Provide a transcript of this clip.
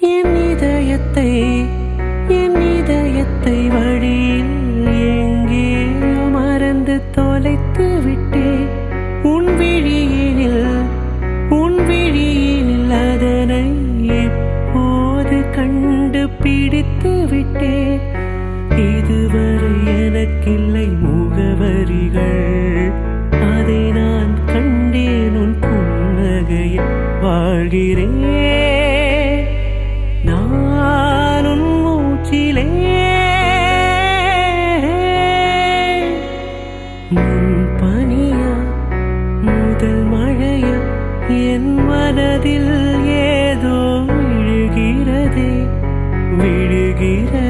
என் இதயத்தை என் இதயத்தை வழியில் எங்கேயோ மறந்து தொலைத்து விட்டேன். உன் விழியினில் உன் விழியினில் அதனை எப்போது கண்டு பிடித்து விட்டேன்? இதுவரை எனக்கில்லை முகவரிகள். அதை நான் கண்டேன் உன் புன்னகையில் வாழ்கிறேன். விடுகிற